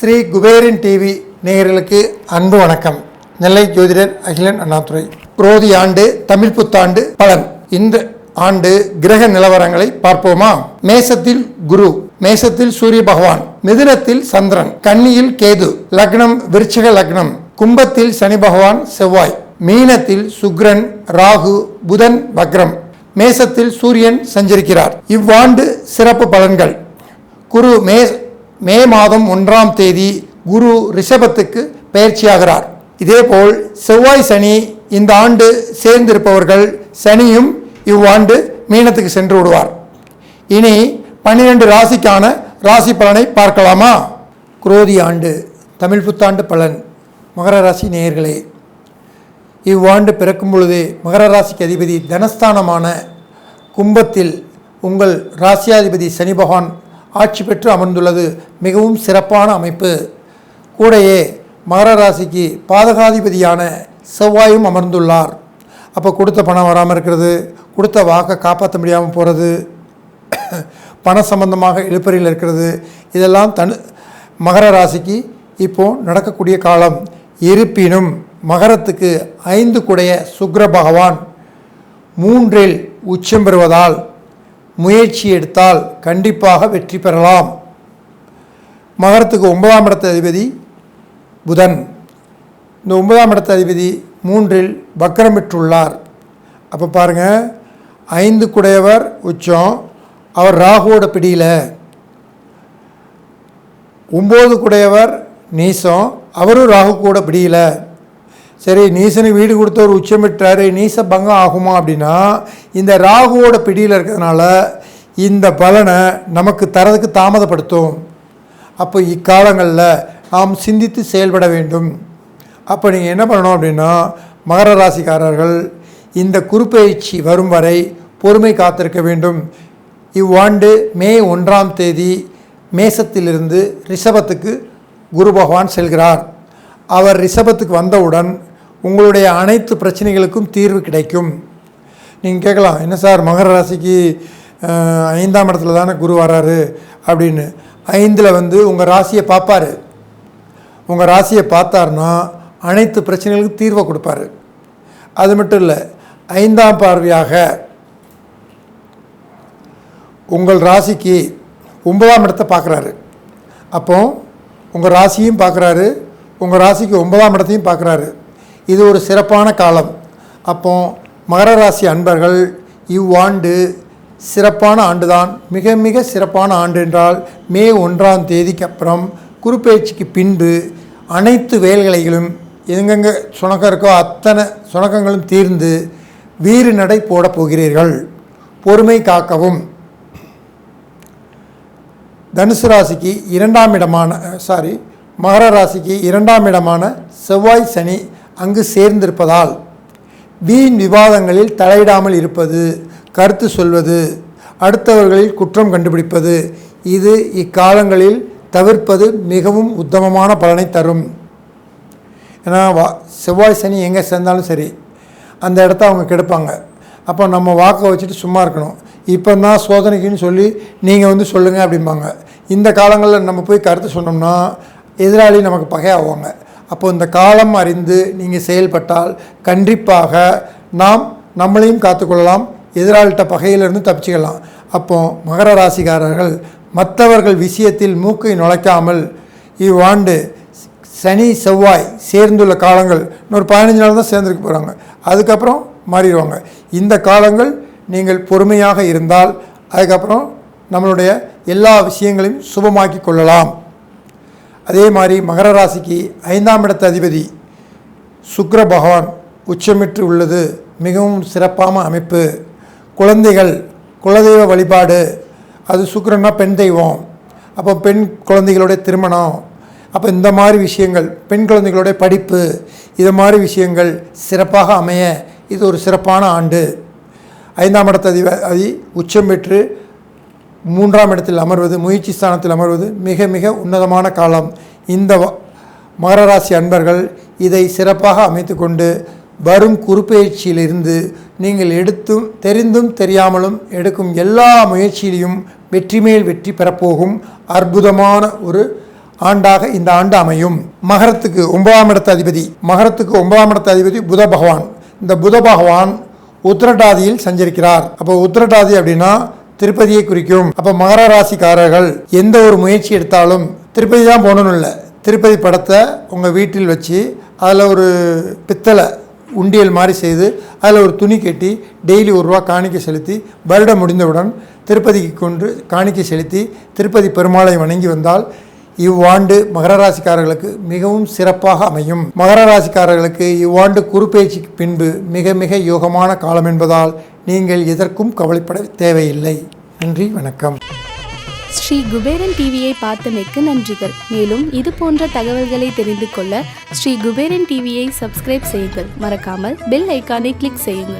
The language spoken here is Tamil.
ஸ்ரீ குபேரன் டிவி நேயர்களுக்கு அன்பு வணக்கம். நெல்லை ஜோதிடர் அகிலன் அண்ணாதுரை. குரோதி ஆண்டு தமிழ் புத்தாண்டு பலன். இந்த ஆண்டு கிரக நிலவரங்களை பார்ப்போமா? மேசத்தில் குரு மேசத்தில் சூரிய பகவான் மிதுனத்தில் சந்திரன் கன்னியில் கேது லக்னம் விருட்சக லக்னம் கும்பத்தில் சனி பகவான் செவ்வாய் மீனத்தில் சுக்ரன் ராகு புதன் வக்ரம். மேசத்தில் சூரியன் சஞ்சரிக்கிறார். இவ்வாண்டு சிறப்பு பலன்கள். குரு மே மே மாதம் ஒன்றாம் தேதி குரு ரிஷபத்துக்கு பயிற்சியாகிறார். இதேபோல் செவ்வாய் சனி இந்த ஆண்டு சேர்ந்திருப்பவர்கள் சனியும் இவ்வாண்டு மீனத்துக்கு சென்று விடுவார். இனி பன்னிரண்டு ராசிக்கான ராசி பலனை பார்க்கலாமா? குரோதி ஆண்டு தமிழ் புத்தாண்டு பலன். மகர ராசி நேயர்களே இவ்வாண்டு பிறக்கும் பொழுது மகர ராசிக்கு அதிபதி தனஸ்தானமான கும்பத்தில் உங்கள் ராசியாதிபதி சனி பகவான் ஆட்சி பெற்று அமர்ந்துள்ளது. மிகவும் சிறப்பான அமைப்பு. கூடையே மகர ராசிக்கு பாதகாதிபதியான செவ்வாயும் அமர்ந்துள்ளார். அப்போ கொடுத்த பணம் வராமல் இருக்கிறது. கொடுத்த வாக்கை காப்பாற்ற முடியாமல் போகிறது பண சம்பந்தமாக இழுப்பறியில் இருக்கிறது. இதெல்லாம் தனு மகர ராசிக்கு இப்போது நடக்கக்கூடிய காலம். இருப்பினும் மகரத்துக்கு ஐந்து குடைய சுக்ர பகவான் மூன்றில் உச்சம் பெறுவதால் முயற்சி எடுத்தால் கண்டிப்பாக வெற்றி பெறலாம். மகரத்துக்கு ஒன்பதாம் இடத்த அதிபதி புதன். இந்த ஒன்பதாம் இடத்த அதிபதி மூன்றில் வக்கரம் பெற்றுள்ளார். அப்போ பாருங்கள் ஐந்து குடையவர் உச்சம் அவர் ராகுவோட பிடியில். ஒம்பது குடையவர் நீசம் அவரும் ராகு கூட பிடியில். சரி நீசனுக்கு வீடு கொடுத்தவர் உச்சம் பெற்றாரு நீச பங்கம் ஆகுமா அப்படின்னா இந்த ராகுவோட பிடியில் இருக்கிறதுனால இந்த பலனை நமக்கு தரதுக்கு தாமதப்படுத்தும். அப்போ இக்காலங்களில் நாம் சிந்தித்து செயல்பட வேண்டும். அப்போ நீங்கள் என்ன பண்ணணும் அப்படின்னா மகர ராசிக்காரர்கள் இந்த குறுப்பெயர்ச்சி வரும் வரை பொறுமை காத்திருக்க வேண்டும். இவ்வாண்டு மே ஒன்றாம் தேதி மேசத்திலிருந்து ரிஷபத்துக்கு குரு பகவான் செல்கிறார். அவர் ரிஷபத்துக்கு வந்தவுடன் உங்களுடைய அனைத்து பிரச்சனைகளுக்கும் தீர்வு கிடைக்கும். நீங்கள் கேட்கலாம் என்ன சார் மகர ராசிக்கு ஐந்தாம் இடத்துல தானே குரு வராரு? அப்படின்னு. ஐந்தில் வந்து உங்கள் ராசியை பார்ப்பாரு. உங்கள் ராசியை பார்த்தாருன்னா அனைத்து பிரச்சனைகளுக்கும் தீர்வை கொடுப்பாரு. அது மட்டும் இல்லை ஐந்தாம் பார்வையாக உங்கள் ராசிக்கு ஒன்பதாம் இடத்தை பார்க்குறாரு. அப்போ உங்கள் ராசியும் பார்க்குறாரு உங்கள் ராசிக்கு ஒன்பதாம் இடத்தையும் பார்க்குறாரு. இது ஒரு சிறப்பான காலம். அப்போ மகர ராசி அன்பர்கள் இவ்வாண்டு சிறப்பான ஆண்டுதான். மிக மிக சிறப்பான ஆண்டு என்றால் மே ஒன்றாம் தேதிக்கு அப்புறம் குறுப்பெயர்ச்சிக்கு பின்பு அனைத்து வேல்களைகளும் எங்கெங்கே சுணக்கம் இருக்கோ அத்தனை சுணக்கங்களும் தீர்ந்து வீறு நடை போடப் போகிறீர்கள். பொறுமை காக்கவும். தனுசு ராசிக்கு இரண்டாம் இடமான சாரி மகர ராசிக்கு இரண்டாம் இடமான செவ்வாய் சனி அங்கு சேர்ந்திருப்பதால் வீண் விவாதங்களில் தலையிடாமல் இருப்பது கருத்து சொல்வது அடுத்தவர்களில் குற்றம் கண்டுபிடிப்பது இது இக்காலங்களில் தவிர்ப்பது மிகவும் உத்தமமான பலனை தரும். ஏன்னா வா செவ்வாய் சனி எங்கே சேர்ந்தாலும் சரி அந்த இடத்த அவங்க கெடுப்பாங்க. அப்போ நம்ம வாக்கை வச்சுட்டு சும்மா இருக்கணும். இப்போ தான் சோதனைக்குன்னு சொல்லி நீங்கள் வந்து சொல்லுங்கள் அப்படிம்பாங்க. இந்த காலங்களில் நம்ம போய் கருத்து சொன்னோம்னா எதிராளி நமக்கு பகையாவாங்க. அப்போ இந்த காலம் அறிந்து நீங்கள் செயல்பட்டால் கண்டிப்பாக நாம் நம்மளையும் காத்துக்கொள்ளலாம். எதிராளிட்ட பகையிலிருந்து தப்பிச்சுக்கலாம். அப்போ மகர ராசிக்காரர்கள் மற்றவர்கள் விஷயத்தில் மூக்கை நுழைக்காமல் இவ்வாண்டு சனி செவ்வாய் சேர்ந்துள்ள காலங்கள் இன்னொரு பதினஞ்சு நாள் தான் சேர்ந்துருக்க போகிறாங்க அதுக்கப்புறம் மாறிடுவாங்க. இந்த காலங்கள் நீங்கள் பொறுமையாக இருந்தால் அதுக்கப்புறம் நம்மளுடைய எல்லா விஷயங்களையும் சுபமாக்கி கொள்ளலாம். அதே மாதிரி மகர ராசிக்கு ஐந்தாம் இடத்து அதிபதி சுக்ர பகவான் உச்சமிட்டு உள்ளது. மிகவும் சிறப்பான அமைப்பு. குழந்தைகள் குலதெய்வ வழிபாடு அது சுக்கரன்னா பெண் தெய்வம். அப்போ பெண் குழந்தைகளுடைய திருமணம். அப்போ இந்த மாதிரி விஷயங்கள் பெண் குழந்தைகளுடைய படிப்பு இது மாதிரி விஷயங்கள் சிறப்பாக அமைய இது ஒரு சிறப்பான ஆண்டு. ஐந்தாம் இடத்து அதிப அதி உச்சம் பெற்று மூன்றாம் இடத்தில் அமர்வது முயற்சி ஸ்தானத்தில் அமர்வது மிக மிக உன்னதமான காலம். இந்த மகரராசி மகர ராசி அன்பர்கள் இதை சிறப்பாக அமைத்துக்கொண்டு வரும் குறுப்பெயர்ச்சியிலிருந்து நீங்கள் எடுத்தும் தெரிந்தும் தெரியாமலும் எடுக்கும் எல்லா முயற்சியிலையும் வெற்றி மேல் வெற்றி பெறப்போகும் அற்புதமான ஒரு ஆண்டாக இந்த ஆண்டு அமையும். மகரத்துக்கு ஒன்பதாம் இடத்த அதிபதி மகரத்துக்கு ஒன்பதாம் இடத்த அதிபதி புத பகவான். இந்த புத பகவான் உத்திரட்டாதியில் சஞ்சரிக்கிறார். அப்போ உத்திரட்டாதி அப்படின்னா திருப்பதியை குறிக்கும். அப்போ மகர ராசிக்காரர்கள் எந்த ஒரு முயற்சி எடுத்தாலும் திருப்பதி தான் போகணும்னு இல்லை. திருப்பதி படத்தை உங்கள் வீட்டில் வச்சு அதில் ஒரு பித்தளை உண்டியல் மாதிரி செய்து அதில் ஒரு துணி கட்டி டெய்லி ஒரு ரூபா காணிக்கை செலுத்தி வருடம் முடிந்தவுடன் திருப்பதிக்கு கொண்டு காணிக்கை செலுத்தி திருப்பதி பெருமாளை வணங்கி வந்தால் இவ்வாண்டு மகர ராசிக்காரர்களுக்கு மிகவும் சிறப்பாக அமையும். மகர ராசிக்காரர்களுக்கு இவ்வாண்டு குறுப்பெயர்ச்சிக்கு பின்பு மிக மிக யோகமான காலம் என்பதால் நீங்கள் எதற்கும் கவலைப்பட தேவையில்லை. நன்றி வணக்கம். ஸ்ரீ குபேரன் டிவியை பார்த்தமைக்கு நன்றிகள். மேலும் இது போன்ற தகவல்களை தெரிந்து கொள்ள ஸ்ரீ குபேரன் டிவியை சப்ஸ்கிரைப் செய்யுங்கள். மறக்காமல் பெல் ஐக்கானை கிளிக் செய்யுங்கள்.